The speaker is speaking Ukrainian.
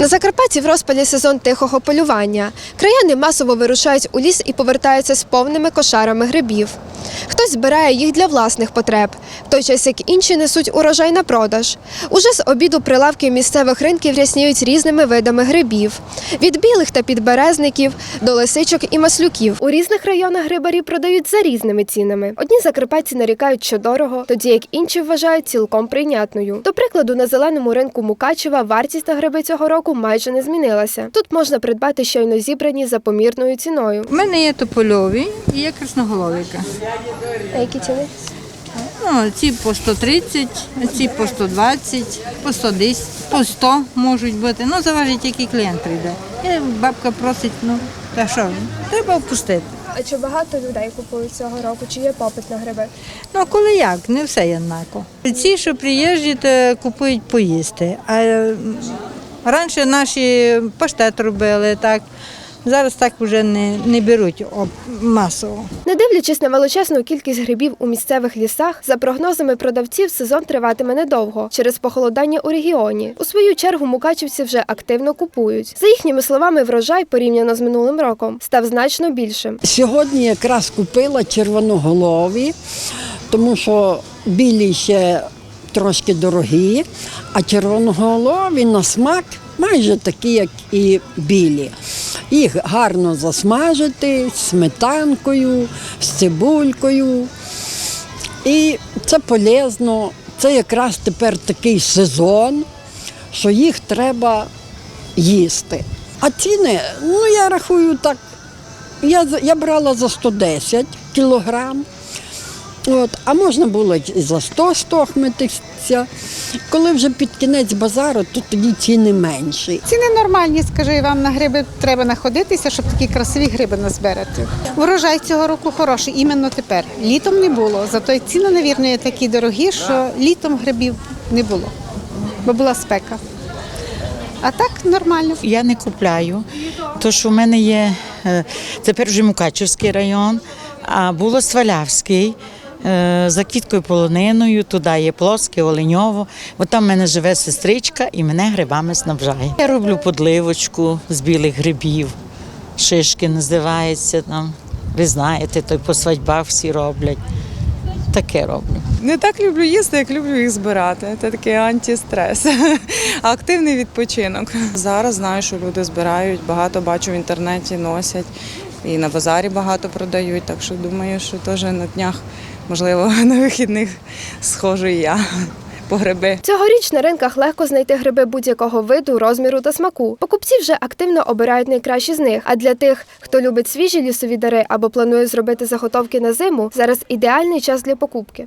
На Закарпатті в розпалі сезон тихого полювання. Краяни масово вирушають у ліс і повертаються з повними кошарами грибів. Хтось збирає їх для власних потреб, в той час як інші несуть урожай на продаж. Уже з обіду прилавки місцевих ринків рясніють різними видами грибів: від білих та підберезників до лисичок і маслюків. У різних районах грибарі продають за різними цінами. Одні закарпатці нарікають, що дорого, тоді як інші вважають цілком прийнятною. До прикладу, на зеленому ринку Мукачева вартість на гриби цього року майже не змінилася. Тут можна придбати щойно зібрані за помірною ціною. У мене є топольові і є красноголовіка. А які ціни? Ну, ці по 130, ці по 120, по 110, по 100 можуть бути. Ну, залежить, який клієнт прийде. І бабка просить, ну, та що, треба впустити. А чи багато людей купують цього року? Чи є попит на гриби? Ну, коли як, не все однаково. Ці, що приїжджі, то купують поїсти. А раніше наші паштет робили, так. Зараз так вже не, не беруть масово. Не дивлячись на величезну кількість грибів у місцевих лісах, за прогнозами продавців, сезон триватиме недовго через похолодання у регіоні. У свою чергу мукачівці вже активно купують. За їхніми словами, врожай порівняно з минулим роком став значно більшим. Сьогодні якраз купила червоноголові, тому що білі ще трошки дорогі, а червоноголові на смак майже такі, як і білі. Їх гарно засмажити сметанкою, з цибулькою. І це полезно. Це якраз тепер такий сезон, що їх треба їсти. А ціни, ну я рахую так, я, я брала за 110 кілограм. От, а можна було і за 100 стохмитися. Коли вже під кінець базару, то тоді ціни менші. Ціни нормальні, скажу я вам, на гриби треба находитися, щоб такі красиві гриби назбирати. Врожай цього року хороший, іменно тепер. Літом не було, зато й ціни, навірно, є такі дорогі, що літом грибів не було, бо була спека. А так нормально. Я не купляю, тому що в мене є тепер вже Мукачівський район, а було Свалявський. Е, За квіткою полониною, туди є Плоске, Оленьово. От там в мене живе сестричка і мене грибами снабжає. Я роблю подливочку з білих грибів, шишки називається там. Ви знаєте, той по свадьбах всі роблять. Таке роблю. Не так люблю їсти, як люблю їх збирати. Це такий антистрес, активний відпочинок. Зараз знаю, що люди збирають, багато бачу в інтернеті, носять і на базарі багато продають. Так що думаю, що теж на днях, можливо, на вихідних схожу і я по гриби. Цьогоріч на ринках легко знайти гриби будь-якого виду, розміру та смаку. Покупці вже активно обирають найкращі з них. А для тих, хто любить свіжі лісові дари або планує зробити заготовки на зиму, зараз ідеальний час для покупки.